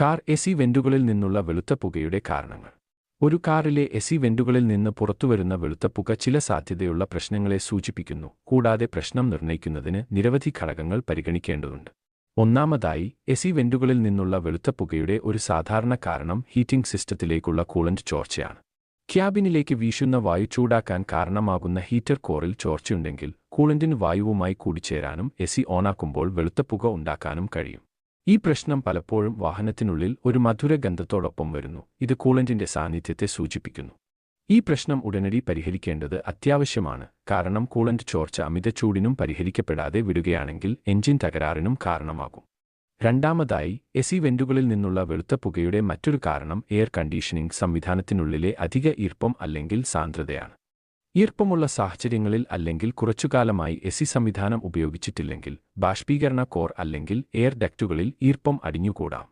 Car AC വെന്റുകളിൽ നിന്നുള്ള വെളുത്ത പുകയുടെ കാരണങ്ങൾ. ഒരു കാറിലെ എസി വെന്റുകളിൽ നിന്ന് പുറത്തുവരുന്ന വെളുത്ത പുക ചില സാധ്യതയുള്ള പ്രശ്നങ്ങളെ സൂചിപ്പിക്കുന്നു കൂടാതെ പ്രശ്നം നിർണയിക്കുന്നതിന് നിരവധി ഘടകങ്ങൾ പരിഗണിക്കേണ്ടതുണ്ട്. ഒന്നാമതായി എസി വെന്റുകളിൽ നിന്നുള്ള വെളുത്ത പുകയുടെ ഒരു സാധാരണ കാരണം ഹീറ്റിംഗ് സിസ്റ്റത്തിലേക്കുള്ള കൂളന്റ് ചോർച്ചയാണ്. ക്യാബിനിലേക്ക് വീശുന്ന വായു ചൂടാക്കാൻ കാരണമാകുന്ന ഹീറ്റർ കോറിൽ ചോർച്ചയുണ്ടെങ്കിൽ കൂളന്റിന് വായുവുമായി കൂടിച്ചേരാനും എസി ഓണാക്കുമ്പോൾ വെളുത്ത പുക ഉണ്ടാക്കാനും കഴിയും. ഈ പ്രശ്നം പലപ്പോഴും വാഹനത്തിനുള്ളിൽ ഒരു മധുര ഗന്ധത്തോടൊപ്പം വരുന്നു. ഇത് കൂളന്റിന്റെ സാന്നിധ്യത്തെ സൂചിപ്പിക്കുന്നു. ഈ പ്രശ്നം ഉടനടി പരിഹരിക്കേണ്ടത് അത്യാവശ്യമാണ്. കാരണം കൂളന്റ് ചോർച്ച അമിത ചൂടിനും പരിഹരിക്കപ്പെടാതെ വിടുകയാണെങ്കിൽ എഞ്ചിൻ തകരാറിനും കാരണമാകും. രണ്ടാമതായി എസി വെന്റുകളിൽ നിന്നുള്ള വെളുത്ത പുകയുടെ മറ്റൊരു കാരണം എയർ കണ്ടീഷനിംഗ് സംവിധാനത്തിനുള്ളിലെ അധിക ഈർപ്പം അല്ലെങ്കിൽ സാന്ദ്രതയാണ്. ഈർപ്പമുള്ള സാഹചര്യങ്ങളിൽ അല്ലെങ്കിൽ കുറച്ചുകാലമായി എസി സംവിധാനം ഉപയോഗിച്ചിട്ടില്ലെങ്കിൽ ബാഷ്പീകരണ കോർ അല്ലെങ്കിൽ എയർ ഡക്റ്റുകളിൽ ഈർപ്പം അടിഞ്ഞുകൂടാം.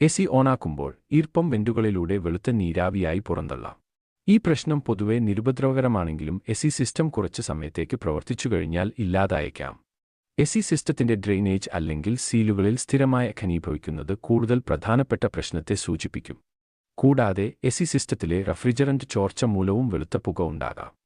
എസി ഓണാക്കുമ്പോൾ ഈർപ്പം വെന്റുകളിലൂടെ വെളുത്ത നീരാവിയായി പുറന്തള്ളാം. ഈ പ്രശ്നം പൊതുവെ നിരുപദ്രവകരമാണെങ്കിലും എസി സിസ്റ്റം കുറച്ച് സമയത്തേക്ക് പ്രവർത്തിച്ചു കഴിഞ്ഞാൽ ഇല്ലാതായേക്കാം. എസി സിസ്റ്റത്തിന്റെ ഡ്രെയിനേജ് അല്ലെങ്കിൽ സീലുകളിൽ സ്ഥിരമായ ഖനീഭവിക്കുന്നത് കൂടുതൽ പ്രധാനപ്പെട്ട പ്രശ്നത്തെ സൂചിപ്പിക്കും. കൂടാതെ എസി സിസ്റ്റത്തിലെ റഫ്രിജറന്റ് ചോർച്ച മൂലവും വെളുത്ത പുക ഉണ്ടാകാം.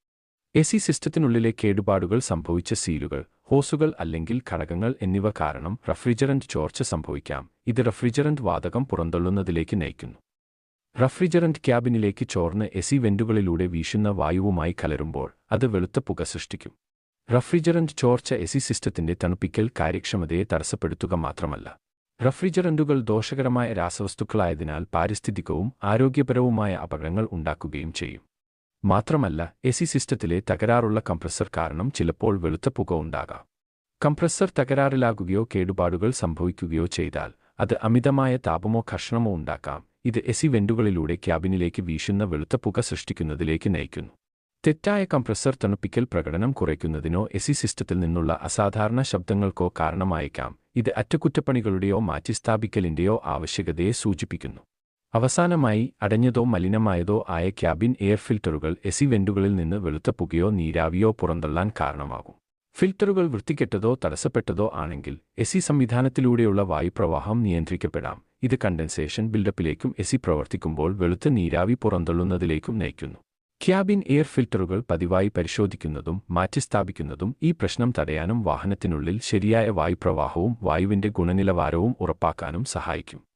എസി സിസ്റ്റത്തിനുള്ളിലെ കേടുപാടുകൾ സംഭവിച്ച സീലുകൾ ഹോസുകൾ അല്ലെങ്കിൽ ഘടകങ്ങൾ എന്നിവ കാരണം റഫ്രിജറന്റ് ചോർച്ച സംഭവിക്കാം. ഇത് റഫ്രിജറന്റ് വാതകം പുറന്തള്ളുന്നതിലേക്ക് നയിക്കുന്നു. റഫ്രിജറന്റ് ക്യാബിനിലേക്ക് ചോർന്ന് എസി വെന്റുകളിലൂടെ വീശുന്ന വായുവുമായി കലരുമ്പോൾ അത് വെളുത്ത പുക സൃഷ്ടിക്കും. റഫ്രിജറന്റ് ചോർച്ച എസി സിസ്റ്റത്തിന്റെ തണുപ്പിക്കൽ കാര്യക്ഷമതയെ തടസ്സപ്പെടുത്തുക മാത്രമല്ല. റഫ്രിജറന്റുകൾ ദോഷകരമായ രാസവസ്തുക്കളായതിനാൽ പാരിസ്ഥിതികവും ആരോഗ്യപരവുമായ അപകടങ്ങൾ ഉണ്ടാക്കുകയും ചെയ്യും. മാത്രമല്ല എ സി സിസ്റ്റത്തിലെ തകരാറുള്ള കംപ്രസർ കാരണം ചിലപ്പോൾ വെളുത്ത പുക ഉണ്ടാകാം. കംപ്രസർ തകരാറിലാകുകയോ കേടുപാടുകൾ സംഭവിക്കുകയോ ചെയ്താൽ അത് അമിതമായ താപമോ ഘർഷണമോ ഉണ്ടാക്കാം. ഇത് എസി വെന്റുകളിലൂടെ ക്യാബിനിലേക്ക് വീശുന്ന വെളുത്ത പുക സൃഷ്ടിക്കുന്നതിലേക്ക് നയിക്കുന്നു. തെറ്റായ കംപ്രസർ തണുപ്പിക്കൽ പ്രകടനം കുറയ്ക്കുന്നതിനോ എസി സിസ്റ്റത്തിൽ നിന്നുള്ള അസാധാരണ ശബ്ദങ്ങൾക്കോ കാരണമായേക്കാം. ഇത് അറ്റകുറ്റപ്പണികളുടെയോ മാറ്റിസ്ഥാപിക്കലിന്റെയോ ആവശ്യകതയെ സൂചിപ്പിക്കുന്നു. അവസാനമായി അടഞ്ഞതോ മലിനമായതോ ആയ ക്യാബിൻ എയർ ഫിൽട്ടറുകൾ എസി വെന്റുകളിൽ നിന്ന് വെളുത്ത പുകയോ നീരാവിയോ പുറന്തള്ളാൻ കാരണമാകും. ഫിൽട്ടറുകൾ വൃത്തികെട്ടതോ തടസ്സപ്പെട്ടതോ ആണെങ്കിൽ എസി സംവിധാനത്തിലൂടെയുള്ള വായുപ്രവാഹം നിയന്ത്രിക്കപ്പെടാം. ഇത് കണ്ടൻസേഷൻ ബിൽഡപ്പിലേക്കും എസി പ്രവർത്തിക്കുമ്പോൾ വെളുത്ത നീരാവി പുറന്തള്ളുന്നതിലേക്കും നയിക്കുന്നു. ക്യാബിൻ എയർ ഫിൽട്ടറുകൾ പതിവായി പരിശോധിക്കുന്നതും മാറ്റിസ്ഥാപിക്കുന്നതും ഈ പ്രശ്നം തടയാനും വാഹനത്തിനുള്ളിൽ ശരിയായ വായുപ്രവാഹവും വായുവിന്റെ ഗുണനിലവാരവും ഉറപ്പാക്കാനും സഹായിക്കും.